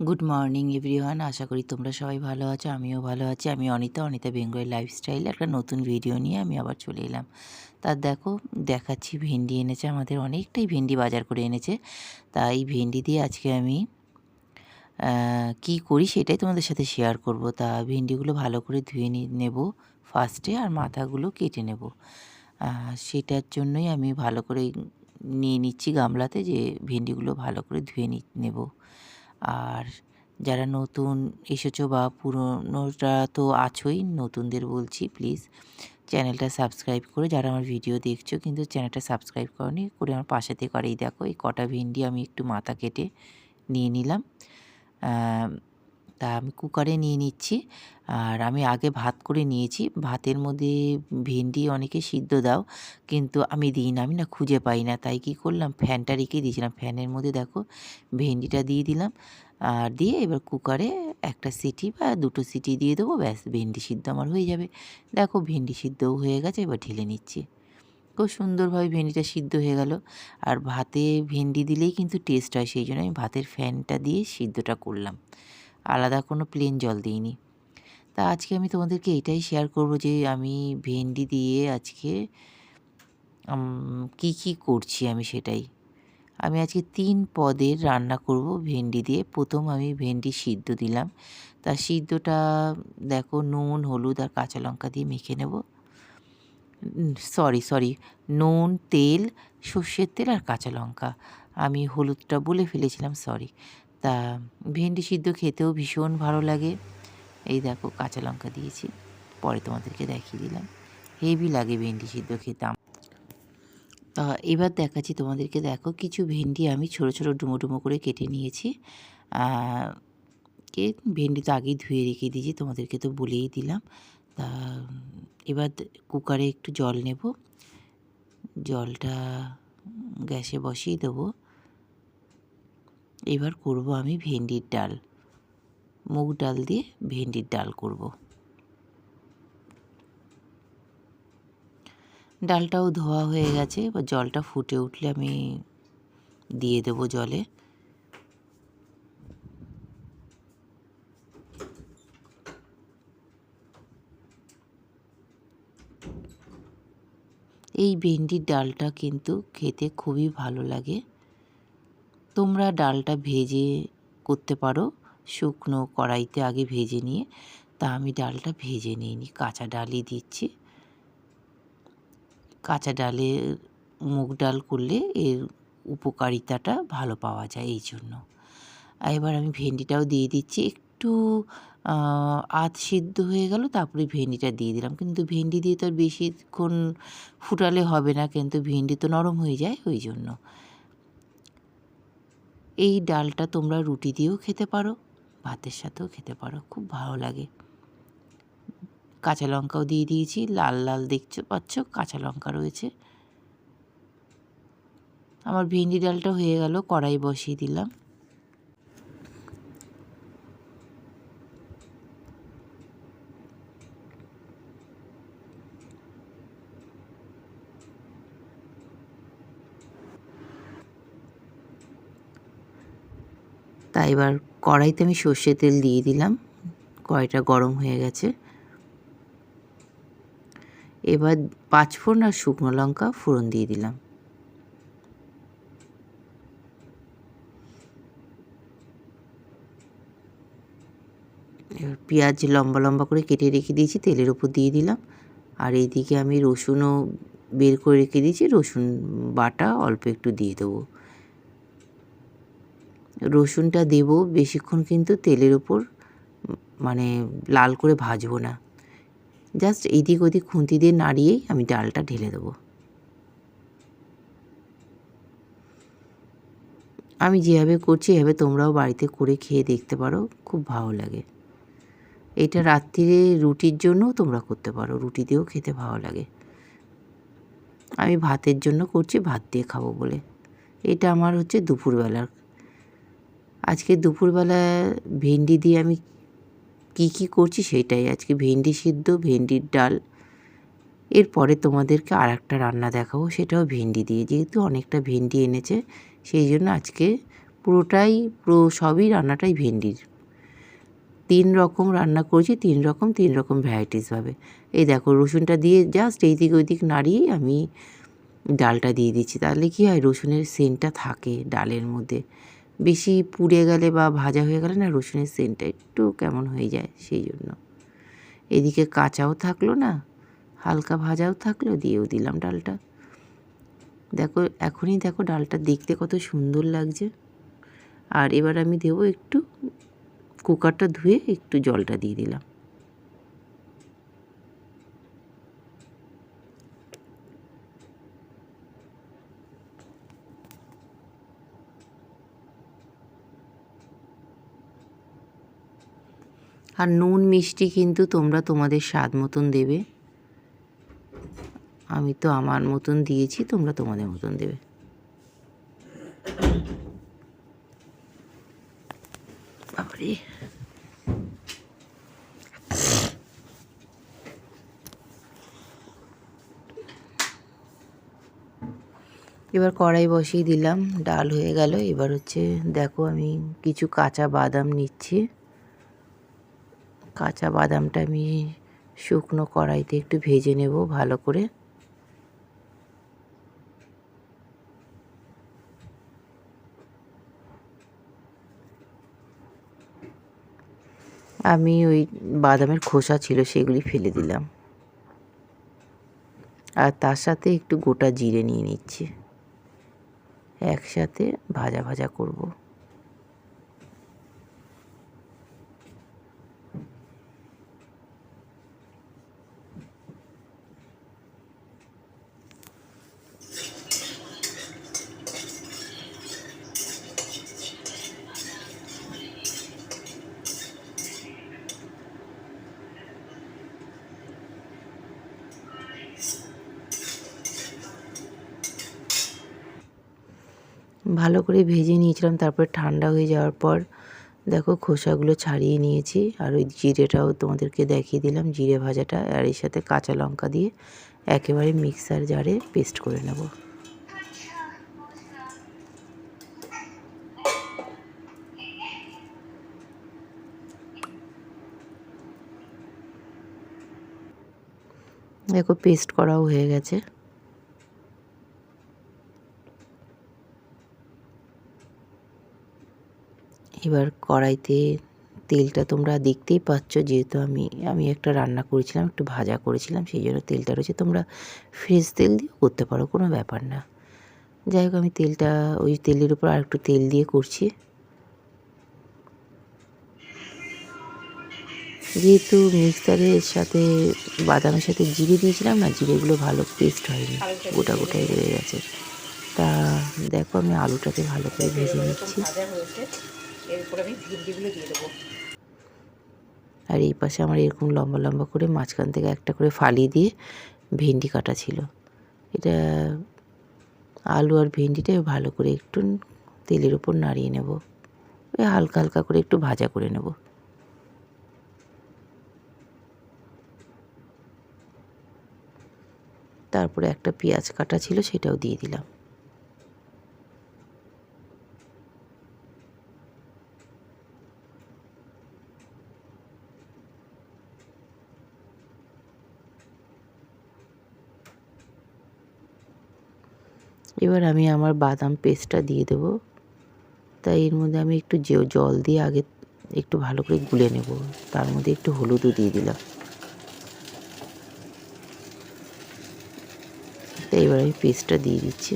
Good morning everyone আশা করি তোমরা সবাই ভালো আছো, আমিও ভালো আছি। আমি অনিতা অনিতা বেঙ্গল লাইফস্টাইল একটা নতুন ভিডিও নিয়ে আমি আবার চলে এলাম। তা দেখো, দেখাচ্ছি, ভেন্ডি এনেছে, আমাদের অনেকটাই ভেন্ডি বাজার করে এনেছে। তা এই ভেন্ডি দিয়ে আজকে আমি কি করি সেটাই তোমাদের সাথে শেয়ার করব। তা ভেন্ডিগুলো ভালো করে ধুয়ে নেব ফার্স্টে আর মাথাগুলো কেটে নেব। সেটার জন্যই আমি ভালো করে নিয়ে নিচ্ছি গামলাতে যে ভেন্ডিগুলো ভালো করে ধুয়ে নেব। আর যারা নতুন এসেছ বা পুরনোটা তো আছোই, নতুনদের বলছি প্লিজ চ্যানেলটা সাবস্ক্রাইব করে যারা আমার ভিডিও দেখছ কিন্তু চ্যানেলটা সাবস্ক্রাইব করনি, করে আমার পাশে থেকে করেই দেখো, এই কটা ভিন্ডি আমি একটু মাথা কেটে নিয়ে নিলাম। তা আমি কুকারে নিয়ে নিচ্ছি। আর আমি আগে ভাত করে নিয়েছি। ভাতের মধ্যে ভেন্ডি অনেকে সিদ্ধ দাও, কিন্তু আমি দিই না, আমি না খুঁজে পাই না। তাই কি করলাম? ফ্যানটা রেখে দিয়েছিলাম। ফ্যানের মধ্যে দেখো ভেন্ডিটা দিয়ে দিলাম। আর দিয়ে এবার কুকারে একটা সিটি বা দুটো সিটি দিয়ে দেবো, ব্যাস, ভেন্ডি সিদ্ধ আমার হয়ে যাবে। দেখো ভেন্ডি সিদ্ধও হয়ে গেছে, এবার ঢেলে নিচ্ছি। খুব সুন্দরভাবে ভেন্ডিটা সিদ্ধ হয়ে গেল। আর ভাতে ভেন্ডি দিলেই কিন্তু টেস্ট হয়, সেই জন্য আমি ভাতের ফ্যানটা দিয়ে সিদ্ধটা করলাম। আলাদা কোনো প্লেন জল দিইনি। তা আজকে আমি তোমাদেরকে এটাই শেয়ার করব যে আমি ভেন্ডি দিয়ে আজকে কি কি করছি আমি সেটাই। আমি আজকে তিন পদের রান্না করব ভেন্ডি দিয়ে। প্রথম আমি ভেন্ডি সিদ্ধ দিলাম। তা সিদ্ধটা দেখো নুন, হলুদ আর কাঁচা লঙ্কা দিয়ে মেখে নেব। সরি সরি নুন, তেল, সর্ষের তেল আর কাঁচা লঙ্কা। আমি হলুদটা বলে ফেলেছিলাম সরি তা ভেন্ডি সিদ্ধ খেতেও ভীষণ ভালো লাগে। এই দেখো, কাঁচা লঙ্কা দিয়েছি। পরে তোমাদেরকে দেখিয়ে দিলাম। হেভি লাগে ভেন্ডি সিদ্ধ খেতাম তা এবার দেখাচ্ছি তোমাদেরকে, দেখো কিছু ভেন্ডি আমি ছোটো ছোটো ডুমো ডুমো করে কেটে নিয়েছি। কে? ভেন্ডি তো আগেই ধুয়ে রেখে দিয়েছি, তোমাদেরকে তো বলেই দিলাম। তা এবার কুকারে একটু জল নেব। জলটা গ্যাসে বসিয়ে দেবো। এবার করব আমি ভেন্ডির ডাল। মুগ ডাল দিয়ে ভেন্ডির ডাল করব। ডালটাও ধোয়া হয়ে গেছে, এবার জলটা ফুটে উঠলে আমি দিয়ে দেবো জলে। এই ভেন্ডির ডালটা কিন্তু খেতে খুবই ভালো লাগে। তোমরা ডালটা ভেজে করতে পারো। শুকনো কড়াইতে আগে ভেজে নিয়ে, তা আমি ডালটা ভেজে নিইনি, কাঁচা ডালই দিচ্ছি। কাঁচা ডালে মুগ ডাল করলে এর উপকারিতাটা ভালো পাওয়া যায় এই জন্য। এবার আমি ভেন্ডিটাও দিয়ে দিচ্ছি, একটু আধ সিদ্ধ হয়ে গেল, তারপরে ভেন্ডিটা দিয়ে দিলাম। কিন্তু ভেন্ডি দিয়ে তো আর বেশিক্ষণ ফুটালে হবে না, কিন্তু ভেন্ডি তো নরম হয়ে যায়, ওই জন্য। এই ডালটা তোমরা রুটি দিয়েও খেতে পারো, ভাতের সাথেও খেতে পারো, খুব ভালো লাগে। কাঁচা লঙ্কাও দিয়ে দিয়েছি, লাল লাল দেখছ, পাচ্ছ, কাঁচা লঙ্কা রয়েছে। আমার ভেন্ডি ডালটা হয়ে গেল, কড়াই বসিয়ে দিলাম। এবার কড়াইতে আমি সর্ষে তেল দিয়ে দিলাম। কড়াইটা গরম হয়ে গেছে। এবার পাঁচফোড়ন আর শুকনো লঙ্কা ফোড়ন দিয়ে দিলাম। এবার পেঁয়াজ লম্বা লম্বা করে কেটে রেখে দিয়েছি, তেলের উপর দিয়ে দিলাম। আর এইদিকে আমি রসুনও বের করে রেখে দিয়েছি, রসুন বাটা অল্প একটু দিয়ে দেবো। রসুনটা দেব, বেশিক্ষণ কিন্তু তেলের ওপর মানে লাল করে ভাজবো না। জাস্ট এদিক ওদিক খুন্তি দিয়ে নাড়িয়েই আমি ডালটা ঢেলে দেবো। আমি যেভাবে করছি, এভাবে তোমরাও বাড়িতে করে খেয়ে দেখতে পারো, খুব ভালো লাগে। এটা রাত্রিরে রুটির জন্যও তোমরা করতে পারো, রুটি দিয়েও খেতে ভালো লাগে। আমি ভাতের জন্য করছি, ভাত দিয়ে খাব বলে। এটা আমার হচ্ছে দুপুরবেলার আজকে দুপুরবেলা ভেন্ডি দিয়ে আমি কি কি করছি সেটাই। আজকে ভেন্ডি সিদ্ধ, ভেন্ডির ডাল। এরপরে তোমাদেরকে আর একটা রান্না দেখাবো, সেটাও ভেন্ডি দিয়ে। যেহেতু অনেকটা ভেন্ডি এনেছে, সেই জন্য আজকে পুরোটাই, পুরো সবই রান্নাটাই ভেন্ডির। তিন রকম রান্না করেছি, তিন রকম তিন রকম ভ্যারাইটিসভাবে এই দেখো, রসুনটা দিয়ে জাস্ট এই দিক ওই দিক নাড়িয়ে আমি ডালটা দিয়ে দিচ্ছি। তাহলে কি হয়, রসুনের সেন্টটা থাকে ডালের মধ্যে। বেশি পুড়ে গেলে বা ভাজা হয়ে গেলে না রসুনের সেন্টটা একটু কেমন হয়ে যায় সেই জন্য। এদিকে কাঁচাও থাকল না, হালকা ভাজাও থাকল, দিয়েও দিলাম ডালটা। দেখো, এখনই দেখো ডালটা দেখতে কত সুন্দর লাগছে। আর এবার আমি দেবো একটু, কুকারটা ধুয়ে একটু জলটা দিয়ে দিলাম। আর নুন মিষ্টি কিন্তু তোমরা তোমাদের স্বাদ মতন দেবে। আমি তো আমার মতন দিয়েছি, তোমরা তোমাদের মতন দেবে। এবার কড়াই বসিয়ে দিলাম, ডাল হয়ে গেল। এবার হচ্ছে দেখো আমি কিছু কাঁচা বাদাম নিচ্ছি। কাঁচা বাদামটা আমি শুকনো কড়াইতে একটু ভেজে নেব ভালো করে। আমি ওই বাদামের খোসা ছিল সেগুলি ফেলে দিলাম। আর তার সাথে একটু গোটা জিরে নিয়ে নিচ্ছি। একসাথে ভাজা ভাজা করব। ভালো করে ভেজে নিয়েছিলাম, তারপর ঠান্ডা হয়ে যাওয়ার পর দেখো খোসাগুলো ছাড়িয়ে নিয়েছি। আর ওই জিরেটাও তোমাদেরকে দেখিয়ে দিলাম, জিরে ভাজাটা আর এর সাথে কাঁচা লঙ্কা দিয়ে একেবারে মিক্সার জারে পেস্ট করে নেব। দেখো পেস্ট করাও হয়ে গেছে। এবার কড়াইতে তেলটা তোমরা দেখতেই পাচ্ছ, যেহেতু আমি আমি একটা রান্না করেছিলাম, একটু ভাজা করেছিলাম, সেই জন্য তেলটা রয়েছে। তোমরা ফ্রেশ তেল দিয়েও করতে পারো, কোনো ব্যাপার না। যাই হোক, আমি তেলটা, ওই তেলের উপর আর একটু তেল দিয়ে করছি। যেহেতু মিক্সারের সাথে বাদামের সাথে জিরে দিয়েছিলাম না, জিরেগুলো ভালো পেস্ট হয়নি, গোটা গোটাই রয়ে গেছে। তা দেখো, আমি আলুটাকে ভালো করে ভেজে নিচ্ছি। এরপর আমি ভিন্ডিগুলো দিয়ে দেবো। আর এই পাশে আমার এরকম লম্বা লম্বা করে মাঝখান থেকে একটা করে ফালি দিয়ে ভেন্ডি কাটা ছিল। এটা আলু আর ভেন্ডিটা ভালো করে একটু তেলের উপর নাড়িয়ে নেব। হালকা হালকা করে একটু ভাজা করে নেব। তারপরে একটা পেঁয়াজ কাটা ছিল সেটাও দিয়ে দিলাম। এবার আমি আমার বাদাম পেস্টটা দিয়ে দেব। তাই এর মধ্যে আমি একটু জল দিয়ে আগে একটু ভালো করে গুলে নেব। তার মধ্যে একটু হলুদও দিয়ে দিলাম। তাই এবার আমি পেস্টটা দিয়ে দিচ্ছি।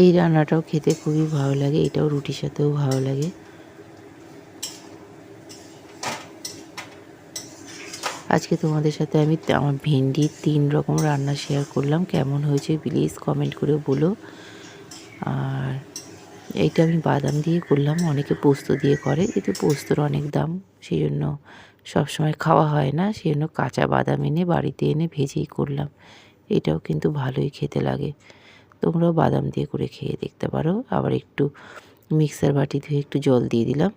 এই রান্নাটাও খেতে খুবই ভালো লাগে, এটাও রুটির সাথেও ভালো লাগে। আজকে তোমাদের সাথে আমি আমার ভেন্ডির তিন রকম রান্না শেয়ার করলাম, কেমন হয়েছে প্লিজ কমেন্ট করে বলো। আর এইটা আমি বাদাম দিয়ে করলাম, অনেকে পোস্ত দিয়ে করে কিন্তু পোস্তর অনেক দাম সেই জন্য সবসময় খাওয়া হয় না সেই জন্য কাঁচা বাদাম এনে বাড়িতে এনে ভেজেই করলাম। এটাও কিন্তু ভালোই খেতে লাগে। তোমরাও বাদাম দিয়ে করে খেয়ে দেখতে পারো। আবার একটু মিক্সার বাটি ধুয়ে একটু জল দিয়ে দিলাম।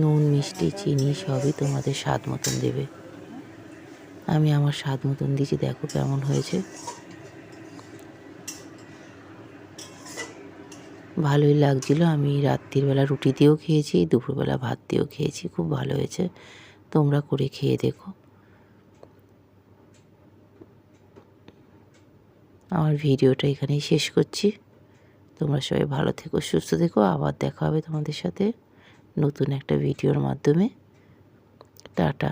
নুন, মিষ্টি, চিনি সবই তোমাদের স্বাদ মতন দেবে। আমি আমার স্বাদ মতন দিয়েছি, দেখো কেমন হয়েছে। ভালোই লাগছিল। আমি রাত্রিবেলা রুটি দিয়েও খেয়েছি, দুপুরবেলা ভাত দিয়েও খেয়েছি, খুব ভালো হয়েছে। তোমরা করে খেয়ে দেখো। আমার ভিডিওটা এখানেই শেষ করছি। তোমরা সবাই ভালো থেকো, সুস্থ থেকো। আবার দেখা হবে তোমাদের সাথে নতুন একটা ভিডিওর মাধ্যমে। টাটা।